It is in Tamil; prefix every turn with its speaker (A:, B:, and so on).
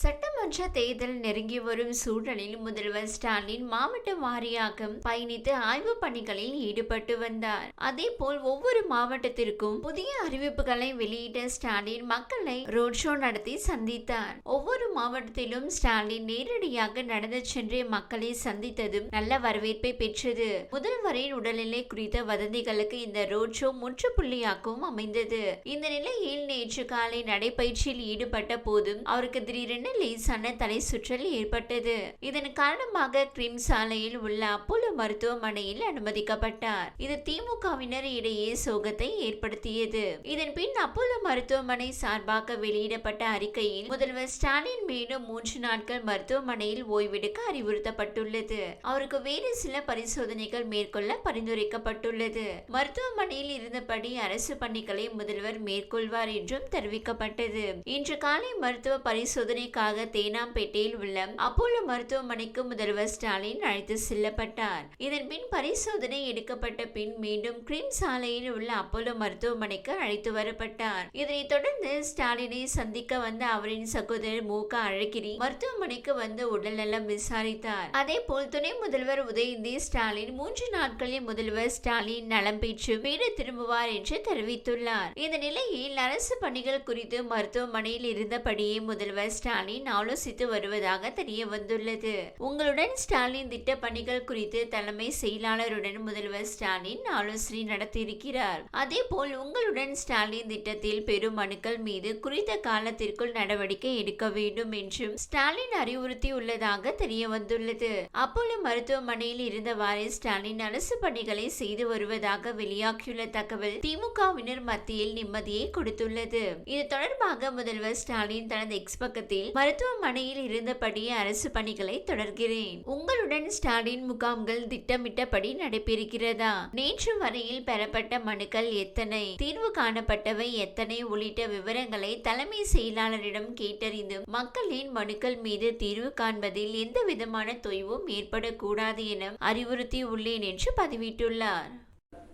A: சட்டமன்ற தேர்தல் நெருங்கி வரும் சூழலில் முதல்வர் ஸ்டாலின் மாவட்ட வாரியாக பயணித்து ஆய்வு பணிகளில் ஈடுபட்டு வந்தார். அதே போல் ஒவ்வொரு மாவட்டத்திற்கும் புதிய அறிவிப்புகளை வெளியிட்ட ஸ்டாலின் மக்களை ரோட் ஷோ நடத்தி சந்தித்தார். ஒவ்வொரு மாவட்டத்திலும் ஸ்டாலின் நேரடியாக நடந்து சென்று மக்களை சந்தித்ததும் நல்ல வரவேற்பை பெற்றது. முதல்வரின் உடல்நிலை குறித்த வதந்திகளுக்கு இந்த ரோட் ஷோ முற்றுப்புள்ளியாகவும் அமைந்தது. இந்த நிலையில் நேற்று காலை நடைபயிற்சியில் ஈடுபட்ட போதும் அவருக்கு திடீரென லேசான தலை சுற்றல் ஏற்பட்டது. இதன் காரணமாக கிரிம் சாலையில் உள்ள அப்போலோ மருத்துவமனையில் அனுமதிக்கப்பட்டார். இது திமுகவினர் இடையே சோகத்தை ஏற்படுத்தியது. இதன் பின் அப்போலோ மருத்துவமனை சார்பாக வெளியிடப்பட்ட அறிக்கையில் முதல்வர் ஸ்டாலின் மேலும் மூன்று நாட்கள் மருத்துவமனையில் ஓய்வெடுக்க அறிவுறுத்தப்பட்டுள்ளது. அவருக்கு வேறு சில பரிசோதனைகள் மேற்கொள்ள பரிந்துரைக்கப்பட்டுள்ளது. மருத்துவமனையில் இருந்தபடி அரசு பணிகளை முதல்வர் மேற்கொள்வார் என்றும் தெரிவிக்கப்பட்டது. இன்று காலை மருத்துவ பரிசோதனை சிகிச்சைக்காக தேனாம்பேட்டையில் உள்ள அப்போலோ மருத்துவமனைக்கு முதல்வர் ஸ்டாலின் அழைத்து செல்லப்பட்டார். இதன் பின் பரிசோதனை எடுக்கப்பட்ட பின் மீண்டும் கிரீம் சாலையில் உள்ள அப்போலோ மருத்துவமனைக்கு அழைத்து வரப்பட்டார். இதனைத் தொடர்ந்து ஸ்டாலினை சந்திக்க வந்த அவரின் சகோதரர் மு. க. அழகிரி மருத்துவமனைக்கு வந்து உடல்நலம் விசாரித்தார். அதே போல் துணை முதல்வர் உதயநிதி ஸ்டாலின் மூன்று நாட்களில் முதல்வர் ஸ்டாலின் நலம் பெற்று வீடு திரும்புவார் என்று தெரிவித்துள்ளார். இந்த நிலையில் அரசு பணிகள் குறித்து மருத்துவமனையில் இருந்தபடியே முதல்வர் ஸ்டாலின் ஆலோசித்து வருவதாக தெரிய வந்துள்ளது. உங்களுடன் ஸ்டாலின் திட்ட பணிகள் குறித்து தலைமை செயலாளருடன் முதல்வர் ஸ்டாலின் ஆலோசனை நடத்தியிருக்கிறார். அதே போல் உங்களுடன் ஸ்டாலின் திட்டத்தில் பெரும் மனுக்கள் மீது குறித்த காலத்திற்குள் நடவடிக்கை எடுக்க வேண்டும் என்றும் ஸ்டாலின் அறிவுறுத்தியுள்ளதாக தெரிய வந்துள்ளது. அப்போலோ மருத்துவமனையில் இருந்தவாறு ஸ்டாலின் அரசு பணிகளை செய்து வருவதாக வெளியாகியுள்ள தகவல் திமுகவினர் மத்தியில் நிம்மதியை கொடுத்துள்ளது. இது தொடர்பாக முதல்வர் ஸ்டாலின் தனது எக்ஸ் பக்கத்தில் மருத்துவமனையில் இருந்தபடியே அரசு பணிகளை தொடர்கிறேன். உங்களுடன் ஸ்டாலின் முகாம்கள் திட்டமிட்டபடி நடைபெறுகிறதா? நேற்று வரையில் பெறப்பட்ட மனுக்கள் எத்தனை? தீர்வு காணப்பட்டவை எத்தனை? உள்ளிட்ட விவரங்களை தலைமை செயலாளரிடம் கேட்டறிந்து மக்களின் மனுக்கள் மீது தீர்வு காண்பதில் எந்த விதமான தொய்வும் ஏற்படக்கூடாது என அறிவுறுத்தி உள்ளேன் என்று பதிவிட்டுள்ளார்.